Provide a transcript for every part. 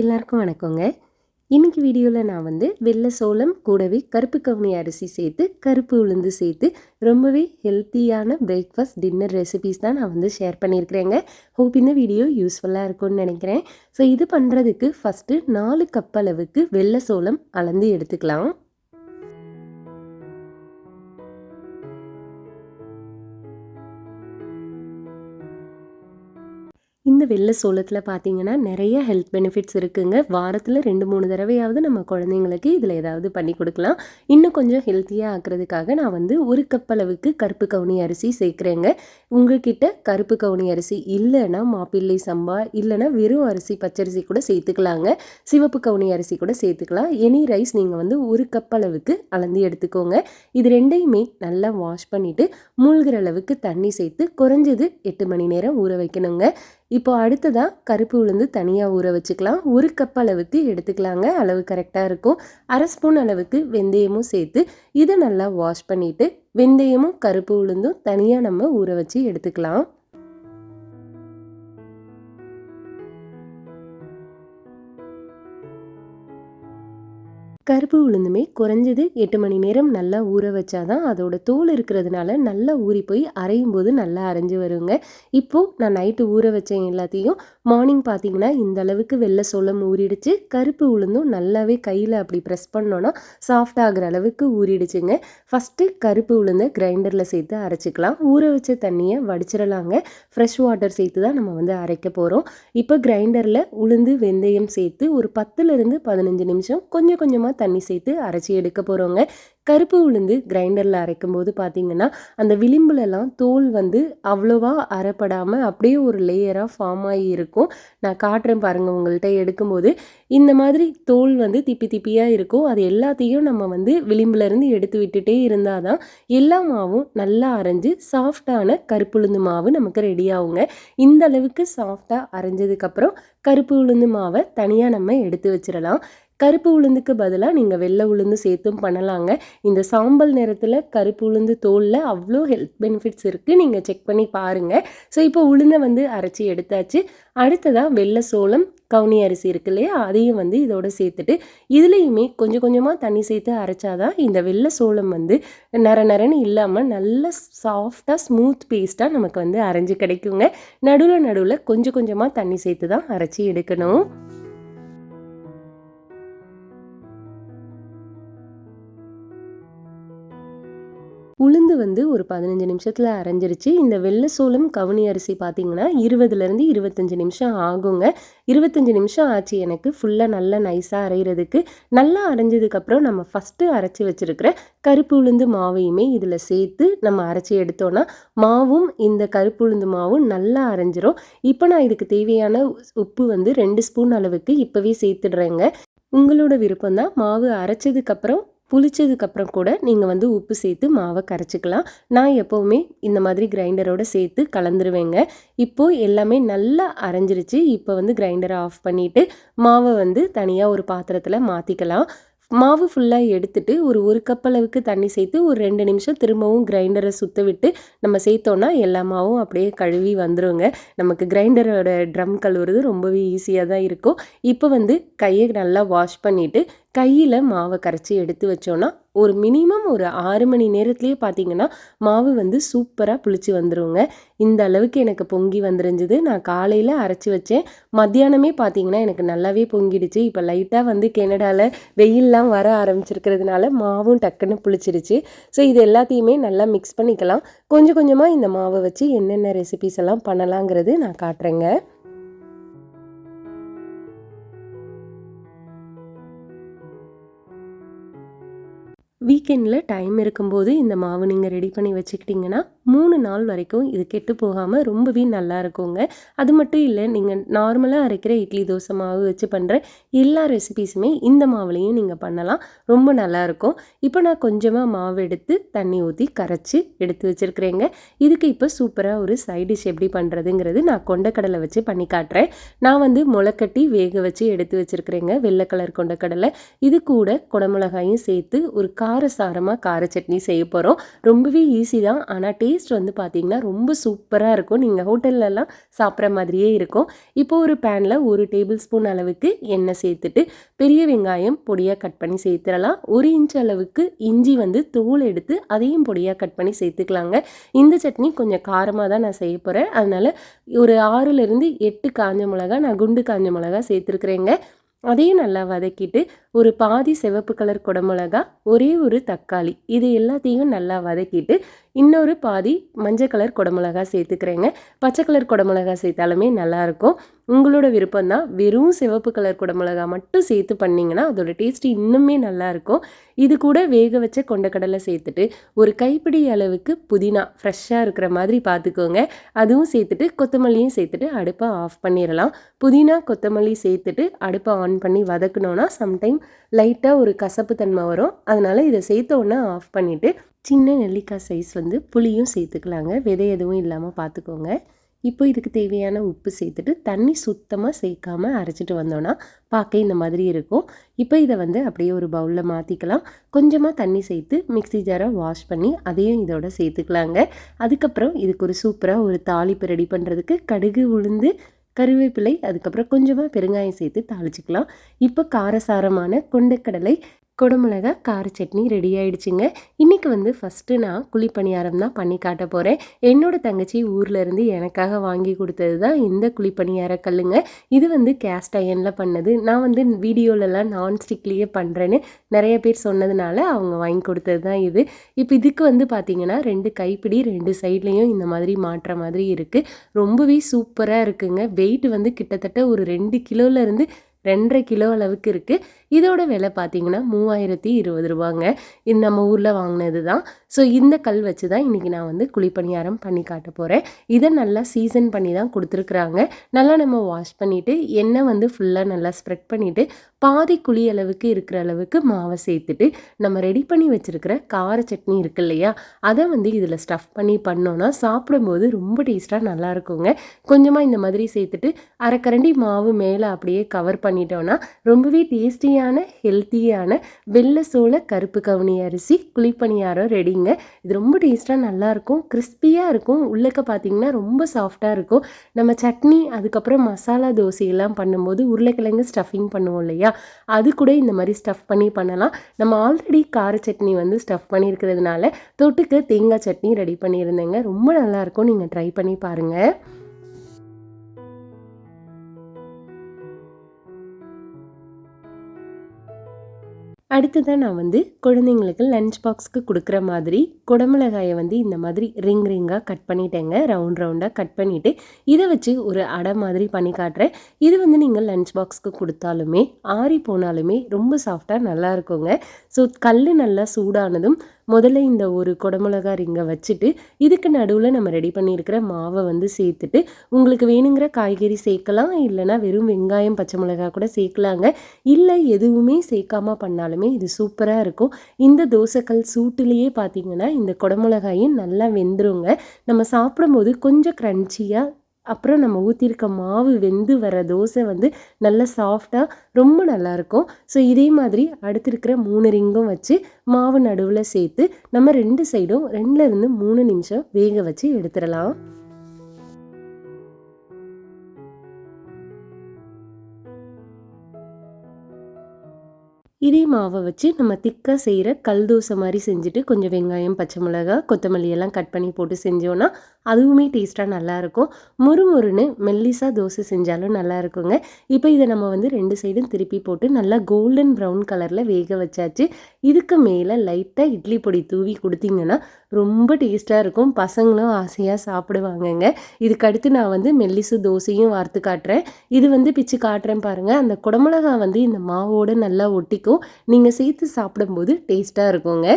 எல்லாருக்கும் வணக்கங்க. இன்னைக்கு வீடியோவில் நான் வந்து வெள்ளை சோளம் கூடவே கருப்பு கவுனி அரிசி சேர்த்து கருப்பு உளுந்து சேர்த்து ரொம்பவே ஹெல்த்தியான பிரேக்ஃபாஸ்ட் டின்னர் ரெசிபீஸ் தான் நான் வந்து ஷேர் பண்ணியிருக்கிறேங்க. ஹோப் இந்த வீடியோ யூஸ்ஃபுல்லாக இருக்கும்னு நினைக்கிறேன். ஸோ இது பண்ணுறதுக்கு ஃபஸ்ட்டு நாலு கப் அளவுக்கு வெள்ளை சோளம் அளந்து எடுத்துக்கலாம். இந்த வெள்ளை சோளத்தில் பார்த்தீங்கன்னா நிறைய ஹெல்த் பெனிஃபிட்ஸ் இருக்குங்க. வாரத்தில் ரெண்டு மூணு தடவையாவது நம்ம குழந்தைங்களுக்கு இதில் ஏதாவது பண்ணி கொடுக்கலாம். இன்னும் கொஞ்சம் ஹெல்த்தியாக ஆக்கிறதுக்காக நான் வந்து ஒரு கப் அளவுக்கு கருப்பு கவுனி அரிசி சேர்க்குறேங்க. உங்ககிட்ட கருப்பு கவுனி அரிசி இல்லைன்னா மாப்பிள்ளை சம்பா இல்லைன்னா வெறும் அரிசி பச்சரிசி கூட சேர்த்துக்கலாங்க. சிவப்பு கவுனி அரிசி கூட சேர்த்துக்கலாம். எனி ரைஸ் நீங்கள் வந்து ஒரு கப் அளவுக்கு அளந்து எடுத்துக்கோங்க. இது ரெண்டையுமே நல்லா வாஷ் பண்ணிவிட்டு மூழ்கிற அளவுக்கு தண்ணி சேர்த்து குறைஞ்சது எட்டு மணி நேரம் ஊற வைக்கணுங்க. இப்போ அடுத்ததாக கருப்பு உளுந்து தனியாக ஊற வச்சுக்கலாம். ஒரு கப் அளவுக்கு எடுத்துக்கலாங்க. அளவு கரெக்டாக இருக்கும். அரை ஸ்பூன் அளவுக்கு வெந்தயமும் சேர்த்து இதை நல்லா வாஷ் பண்ணிவிட்டு வெந்தயமும் கருப்பு உளுந்தும் தனியாக நம்ம ஊற வச்சு எடுத்துக்கலாம். கருப்பு உளுந்துமே குறைஞ்சது எட்டு மணி நேரம் நல்லா ஊற வச்சா தான் அதோட தோல் இருக்கிறதுனால நல்லா ஊறி போய் அரையும் போது நல்லா அரைஞ்சு வருங்க. இப்போது நான் நைட்டு ஊற வச்சேன் எல்லாத்தையும் மார்னிங் பார்த்தீங்கன்னா இந்த அளவுக்கு வெள்ளை சோளம் ஊறிடுச்சு. கருப்பு உளுந்தும் நல்லாவே கையில் அப்படி ப்ரெஸ் பண்ணோன்னா சாஃப்ட் ஆகிற அளவுக்கு ஊறிடுச்சுங்க. ஃபஸ்ட்டு கருப்பு உளுந்தை கிரைண்டரில் சேர்த்து அரைச்சிக்கலாம். ஊற வச்ச தண்ணியை வடிச்சிடலாங்க. ஃப்ரெஷ் வாட்டர் சேர்த்து தான் நம்ம வந்து அரைக்க போகிறோம் இப்போ கிரைண்டரில் உளுந்து வெந்தயம் சேர்த்து ஒரு பத்துலேருந்து பதினஞ்சு நிமிஷம் கொஞ்சம் கொஞ்சமாக தண்ணி சேர்த்து அரைச்சி எடுக்க போகிறோங்க கருப்பு உளுந்து கிரைண்டரில் அரைக்கும் போது பார்த்தீங்கன்னா அந்த விளிம்புலலாம் தோல் வந்து அவ்வளோவா அரைப்படாமல் அப்படியே ஒரு லேயராக ஃபார்ம் ஆகி இருக்கும். நான் காட்டுறேன் பாருங்கள் உங்கள்கிட்ட எடுக்கும்போது. இந்த மாதிரி தோல் வந்து திப்பி திப்பியாக இருக்கும். அது எல்லாத்தையும் நம்ம வந்து விளிம்புலேருந்து எடுத்து விட்டுட்டே இருந்தால் தான் எல்லா மாவும் நல்லா அரைஞ்சு சாஃப்டான கருப்புளுந்து மாவு நமக்கு ரெடி ஆகுங்க. இந்த அளவுக்கு சாஃப்டாக அரைஞ்சதுக்கப்புறம் கருப்பு உளுந்து மாவை தனியாக நம்ம எடுத்து வச்சிடலாம். கருப்பு உளுந்துக்கு பதிலாக நீங்கள் வெள்ளை உளுந்து சேர்த்தும் பண்ணலாங்க. இந்த சாம்பல் நிறத்தில் கருப்பு உளுந்து தோலில் அவ்வளோ ஹெல்த் பெனிஃபிட்ஸ் இருக்குது நீங்கள் செக் பண்ணி பாருங்கள் ஸோ இப்போ உளுந்தை வந்து அரைச்சி எடுத்தாச்சு. அடுத்ததாக வெள்ளை சோளம் கவுனி அரிசி இருக்கு இல்லையா? அதையும் வந்து இதோட சேர்த்துட்டு இதுலேயுமே கொஞ்சம் கொஞ்சமாக தண்ணி சேர்த்து அரைச்சாதான் இந்த வெள்ளை சோளம் வந்து நர நரன்னு இல்லாமல் நல்ல சாஃப்டாக ஸ்மூத் பேஸ்ட்டாக நமக்கு வந்து அரைஞ்சு கிடைக்குங்க. நடுவில் நடுவில் கொஞ்சம் கொஞ்சமாக தண்ணி சேர்த்து தான் அரைச்சி எடுக்கணும். உளுந்து வந்து ஒரு பதினஞ்சு நிமிஷத்தில் அரைஞ்சிருச்சு. இந்த வெள்ளை சோளம் கவுனி அரிசி பார்த்தீங்கன்னா இருபதுலேருந்து இருபத்தஞ்சி நிமிஷம் ஆகுங்க. இருபத்தஞ்சி நிமிஷம் ஆச்சு எனக்கு. ஃபுல்லாக நல்லா நைஸாக அரைகிறதுக்கு நல்லா அரைஞ்சதுக்கப்புறம் நம்ம ஃபஸ்ட்டு அரைச்சி வச்சுருக்கிற கருப்பு உளுந்து மாவையுமே இதில் சேர்த்து நம்ம அரைச்சி எடுத்தோன்னா மாவும் இந்த கருப்பு உளுந்து மாவும் நல்லா அரைஞ்சிரும். இப்போ நான் இதுக்கு தேவையான உப்பு வந்து ரெண்டு ஸ்பூன் அளவுக்கு இப்போவே சேர்த்துடுறேங்க. உங்களோட விருப்பம் தான் மாவு அரைச்சதுக்கப்புறம் புளிச்சதுக்கப்புறம் கூட நீங்கள் வந்து உப்பு சேர்த்து மாவை கரைச்சிக்கலாம். நான் எப்போவுமே இந்த மாதிரி கிரைண்டரோட சேர்த்து கலந்துருவேங்க. இப்போது எல்லாமே நல்லா அரைஞ்சிருச்சு. இப்போ வந்து கிரைண்டரை ஆஃப் பண்ணிவிட்டு மாவை வந்து தனியாக ஒரு பாத்திரத்தில் மாற்றிக்கலாம் மாவு ஃபுல்லாக எடுத்துட்டு ஒரு ஒரு கப் அளவுக்கு தண்ணி சேர்த்து ஒரு ரெண்டு நிமிஷம் திரும்பவும் கிரைண்டரை சுற்ற விட்டு நம்ம சேர்த்தோன்னா எல்லா மாவும் அப்படியே கழுவி வந்துடுங்க நமக்கு கிரைண்டரோட ட்ரம் கழுவுறது ரொம்பவே ஈஸியாக தான் இருக்கும். இப்போ வந்து கையை நல்லா வாஷ் பண்ணிவிட்டு கையில் மாவை கரைச்சி எடுத்து வச்சோன்னா ஒரு மினிமம் ஒரு ஆறு மணி நேரத்துலேயே பார்த்தீங்கன்னா மாவு வந்து சூப்பராக புளிச்சு வந்துருங்க. இந்த அளவுக்கு எனக்கு பொங்கி வந்துருஞ்சுது நான் காலையில் அரைச்சி வச்சேன். மத்தியானமே பார்த்தீங்கன்னா எனக்கு நல்லாவே பொங்கிடுச்சு. இப்போ லைட்டாக வந்து கெனடாவில் வெயிலெலாம் வர ஆரம்பிச்சிருக்கிறதுனால மாவும் டக்குன்னு புளிச்சிருச்சு. ஸோ இது எல்லாத்தையுமே நல்லா மிக்ஸ் பண்ணிக்கலாம். கொஞ்சம் கொஞ்சமாக இந்த மாவை வச்சு என்னென்ன ரெசிபிஸ் எல்லாம் பண்ணலாங்கிறது நான் காட்டுறேங்க. வீக்கெண்டில் டைம் இருக்கும்போது இந்த மாவு நீங்கள் ரெடி பண்ணி வச்சுக்கிட்டிங்கன்னா மூணு நாள் வரைக்கும் இது கெட்டு போகாமல் ரொம்பவே நல்லா இருக்குங்க. அது மட்டும் இல்லை நீங்கள் நார்மலாக அரைக்கிற இட்லி தோசை மாவு வச்சு பண்ணுற எல்லா ரெசிபீஸுமே இந்த மாவுலேயும் நீங்கள் பண்ணலாம். ரொம்ப நல்லாயிருக்கும் இப்போ நான் கொஞ்சமாக மாவு எடுத்து தண்ணி ஊற்றி கரைச்சி எடுத்து வச்சுருக்கிறேங்க. இதுக்கு இப்போ சூப்பராக ஒரு சைட் டிஷ் எப்படி பண்ணுறதுங்கிறது நான் கொண்டக்கடலை வச்சு பண்ணி காட்டுறேன். நான் வந்து முளைக்கட்டி வேக வச்சு எடுத்து வச்சுருக்கிறேங்க வெள்ளை கலர் கொண்டக்கடலை. இது கூட குடமிளகாயும் சேர்த்து ஒரு கார சாரமாக கார சட்னி செய்ய போகிறோம் ரொம்பவே ஈஸி தான். ஆனால் டேஸ்ட் வந்து பார்த்திங்கன்னா ரொம்ப சூப்பராக இருக்கும். நீங்கள் ஹோட்டல்லலாம் சாப்பிட்ற மாதிரியே இருக்கும். இப்போ ஒரு பேனில் ஒரு டேபிள் ஸ்பூன் அளவுக்கு எண்ணெய் சேர்த்துட்டு பெரிய வெங்காயம் பொடியாக கட் பண்ணி சேர்த்துடலாம். ஒரு இன்ச் அளவுக்கு இஞ்சி வந்து தோல் எடுத்து அதையும் பொடியாக கட் பண்ணி சேர்த்துக்கலாங்க. இந்த சட்னி கொஞ்சம் காரமாக தான் நான் செய்ய போகிறேன் அதனால் ஒரு ஆறுலேருந்து எட்டு காஞ்ச மிளகா நான் குண்டு காஞ்ச மிளகா சேர்த்துருக்குறேங்க. அதையும் நல்லா வதக்கிட்டு ஒரு பாதி சிவப்பு கலர் குடமிளகா ஒரே ஒரு தக்காளி இது எல்லாத்தையும் நல்லா வதக்கிட்டு இன்னொரு பாதி மஞ்சள் கலர் குடமிளகா சேர்த்துக்கிறேங்க. பச்சை கலர் குடமிளகா சேர்த்தாலுமே நல்லாயிருக்கும். உங்களோட விருப்பம் தான் வெறும் சிவப்பு கலர் குடமிளகா மட்டும் சேர்த்து பண்ணிங்கன்னா அதோட டேஸ்ட் இன்னுமே நல்லாயிருக்கும். இது கூட வேக வச்ச கொண்டக்கடலை சேர்த்துட்டு ஒரு கைப்பிடி அளவுக்கு புதினா ஃப்ரெஷ்ஷாக இருக்கிற மாதிரி பார்த்துக்கோங்க. அதுவும் சேர்த்துட்டு கொத்தமல்லியும் சேர்த்துட்டு அடுப்பை ஆஃப் பண்ணிடலாம். புதினா கொத்தமல்லி சேர்த்துட்டு அடுப்பை ஆன் பண்ணி வதக்கணுன்னா சம்டைம் லைட்டாக ஒரு கசப்பு தன்மை வரும். அதனால் இதை சேர்த்த உடனே ஆஃப் பண்ணிவிட்டு சின்ன நெல்லிக்காய் சைஸ் வந்து புளியும் சேர்த்துக்கலாங்க. விதை எதுவும் இல்லாமல் பார்த்துக்கோங்க இப்போ இதுக்கு தேவையான உப்பு சேர்த்துட்டு தண்ணி சுத்தமாக சேர்க்காமல் அரைச்சிட்டு வந்தோன்னா பார்க்க இந்த மாதிரி இருக்கும். இப்போ இதை வந்து அப்படியே ஒரு பவுலில் மாற்றிக்கலாம் கொஞ்சமாக தண்ணி சேர்த்து மிக்சி ஜாரை வாஷ் பண்ணி அதையும் இதோட சேர்த்துக்கலாங்க. அதுக்கப்புறம் இதுக்கு ஒரு சூப்பராக ஒரு தாளிப்பு ரெடி பண்ணுறதுக்கு கடுகு உளுந்து கருவேப்பிலை அதுக்கப்புறம் கொஞ்சமாக பெருங்காயம் சேர்த்து தாளிச்சிக்கலாம். இப்போ காரசாரமான கொண்டக்கடலை குடமிளகா கார சட்னி ரெடி ஆயிடுச்சுங்க. இன்றைக்கி வந்து ஃபஸ்ட்டு நான் குழிப்பணியாரம் தான் பண்ணி காட்ட போகிறேன் என்னோடய தங்கச்சி ஊரில் இருந்து எனக்காக வாங்கி கொடுத்தது தான் இந்த குழிப்பணியார கல்லுங்க. இது வந்து கேஸ்ட் அயனில் பண்ணது. நான் வந்து வீடியோலலாம் நான்ஸ்டிக்லேயே பண்ணுறேன்னு நிறைய பேர் சொன்னதுனால அவங்க வாங்கி கொடுத்தது தான் இது. இப்போ இதுக்கு வந்து பார்த்திங்கன்னா ரெண்டு கைப்பிடி ரெண்டு சைட்லேயும் இந்த மாதிரி மாட்டுற மாதிரி இருக்குது ரொம்பவே சூப்பராக இருக்குங்க. வெயிட் வந்து கிட்டத்தட்ட ஒரு ரெண்டு கிலோலேருந்து ரெண்டரை கிலோ அளவுக்கு இருக்குது இதோட விலை பார்த்தீங்கன்னா மூவாயிரத்தி இருபது ரூபாங்க. இது நம்ம ஊரில் வாங்கினது தான் ஸோ இந்த கல் வச்சு தான் இன்றைக்கி நான் வந்து குழிப்பணியாரம் பண்ணி காட்ட போகிறேன் இதை நல்லா சீசன் பண்ணி தான் கொடுத்துருக்குறாங்க. நல்லா நம்ம வாஷ் பண்ணிவிட்டு எண்ணெய் வந்து ஃபுல்லாக நல்லா ஸ்ப்ரெட் பண்ணிவிட்டு பாதி குழி அளவுக்கு இருக்கிற அளவுக்கு மாவை சேர்த்துட்டு நம்ம ரெடி பண்ணி வச்சுருக்கிற கார சட்னி இருக்கு இல்லையா? அதை வந்து இதில் ஸ்டஃப் பண்ணி பண்ணோன்னா சாப்பிடும்போது ரொம்ப டேஸ்ட்டாக நல்லா இருக்குங்க. கொஞ்சமாக இந்த மாதிரி சேர்த்துட்டு அரைக்கரண்டி மாவு மேலே அப்படியே கவர் பண்ணிட்டோன்னா ரொம்பவே டேஸ்டியான ஹெல்த்தியான வெள்ளை சோள கருப்பு கவுனி அரிசி குழிப்பணியாரம் ரெடிங்க இது ரொம்ப டேஸ்ட்டாக நல்லாயிருக்கும் கிறிஸ்பியாக இருக்கும். உள்ளக்க பார்த்தீங்கன்னா ரொம்ப சாஃப்டாக இருக்கும். நம்ம சட்னி அதுக்கப்புறம் மசாலா தோசையெல்லாம் பண்ணும்போது உருளைக்கிழங்கு ஸ்டஃபிங் பண்ணுவோம் இல்லையா? அது கூட இந்த மாதிரி ஸ்டஃப் பண்ணி பண்ணலாம். நம்ம ஆல்ரெடி கார சட்னி வந்து ஸ்டஃப் பண்ணியிருக்கிறதுனால தொட்டுக்கு தேங்காய் சட்னி ரெடி பண்ணியிருந்தேங்க. ரொம்ப நல்லாயிருக்கும் நீங்கள் ட்ரை பண்ணி பாருங்கள் அடுத்ததாக நான் வந்து குழந்தைங்களுக்கு லஞ்ச் பாக்ஸ்க்கு கொடுக்குற மாதிரி குடமிளகாயை வந்து இந்த மாதிரி ரிங் ரிங்காக கட் பண்ணிட்டேங்க. ரவுண்ட் ரவுண்டாக கட் பண்ணிவிட்டு இதை வச்சு ஒரு அடை மாதிரி பண்ணி காட்டுறேன். இது வந்து நீங்கள் லஞ்ச் பாக்ஸ்க்கு கொடுத்தாலுமே ஆறி போனாலுமே ரொம்ப சாஃப்டாக நல்லா இருக்குங்க. ஸோ கல் நல்லா சூடானதும் முதல்ல இந்த ஒரு குடமிளகா ரிங்கை வச்சுட்டு இதுக்கு நடுவில் நம்ம ரெடி பண்ணியிருக்கிற மாவை வந்து சேர்த்துட்டு உங்களுக்கு வேணுங்கிற காய்கறி சேர்க்கலாம் இல்லைனா வெறும் வெங்காயம் பச்சை மிளகா கூட சேர்க்கலாங்க. இல்லை எதுவுமே சேர்க்காம பண்ணாலுமே இது சூப்பராக இருக்கும். இந்த தோசைக்கல் சூட்டுலேயே பார்த்தீங்கன்னா இந்த குடமிளகாயும் நல்லா வெந்துருங்க. நம்ம சாப்பிடும்போது கொஞ்சம் க்ரன்ச்சியாக அப்புறம் நம்ம ஊற்றிருக்க மாவு வெந்து வர தோசை வந்து நல்லா சாஃப்டாக ரொம்ப நல்லாயிருக்கும் ஸோ இதே மாதிரி அடுத்து இருக்கிற மூணு ரிங்கும் வச்சு மாவு நடுவில் சேர்த்து நம்ம ரெண்டு சைடும் ரெண்டுலேருந்து மூணு நிமிஷம் வேக வச்சு எடுத்துடலாம். இதே மாவை வச்சு நம்ம திக்காக செய்கிற கல் தோசை மாதிரி செஞ்சுட்டு கொஞ்சம் வெங்காயம் பச்சை மிளகா கொத்தமல்லி எல்லாம் கட் பண்ணி போட்டு செஞ்சோன்னா அதுவுமே டேஸ்ட்டாக நல்லாயிருக்கும் முறுமுறுன்னு மெல்லிஸாக தோசை செஞ்சாலும் நல்லா இருக்குங்க. இப்போ இதை நம்ம வந்து ரெண்டு சைடும் திருப்பி போட்டு நல்லா கோல்டன் ப்ரௌன் கலரில் வேக வச்சாச்சு. இதுக்கு மேலே லைட்டாக இட்லி பொடி தூவி கொடுத்தீங்கன்னா ரொம்ப டேஸ்ட்டாக இருக்கும். பசங்களும் ஆசையாக சாப்பிடுவாங்கங்க. இதுக்கடுத்து நான் வந்து மெல்லிசு தோசையும் வார்த்து காட்டுறேன். இது வந்து பிச்சு காட்டுறேன் பாருங்கள் அந்த குடமிளகா வந்து இந்த மாவோடு நல்லா ஒட்டிக்கும். நீங்கள் சேர்த்து சாப்பிடும்போது டேஸ்ட்டாக இருக்குங்க.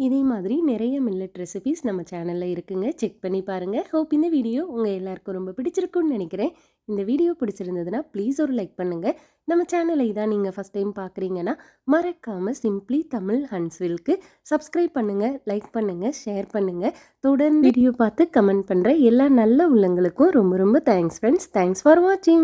இதே மாதிரி நிறைய மில்லட் ரெசிபீஸ் நம்ம சேனலில் இருக்குங்க. செக் பண்ணி பாருங்கள் ஹோப் இந்த வீடியோ உங்கள் எல்லாருக்கும் ரொம்ப பிடிச்சிருக்குன்னு நினைக்கிறேன். இந்த வீடியோ பிடிச்சிருந்ததுன்னா ப்ளீஸ் ஒரு லைக் பண்ணுங்கள் நம்ம சேனலை தான் நீங்கள் ஃபஸ்ட் டைம் பார்க்குறீங்கன்னா மறக்காமல் சிம்ப்ளி தமிழ் ஹன்ஸ்வில்க்கு சப்ஸ்கிரைப் பண்ணுங்கள் லைக் பண்ணுங்கள் ஷேர் பண்ணுங்கள் தொடர்ந்து வீடியோ பார்த்து கமெண்ட் பண்ணுற எல்லா நல்ல உள்ளங்களுக்கும் ரொம்ப ரொம்ப தேங்க்ஸ் ஃப்ரெண்ட்ஸ் தேங்க்ஸ் ஃபார் வாட்சிங்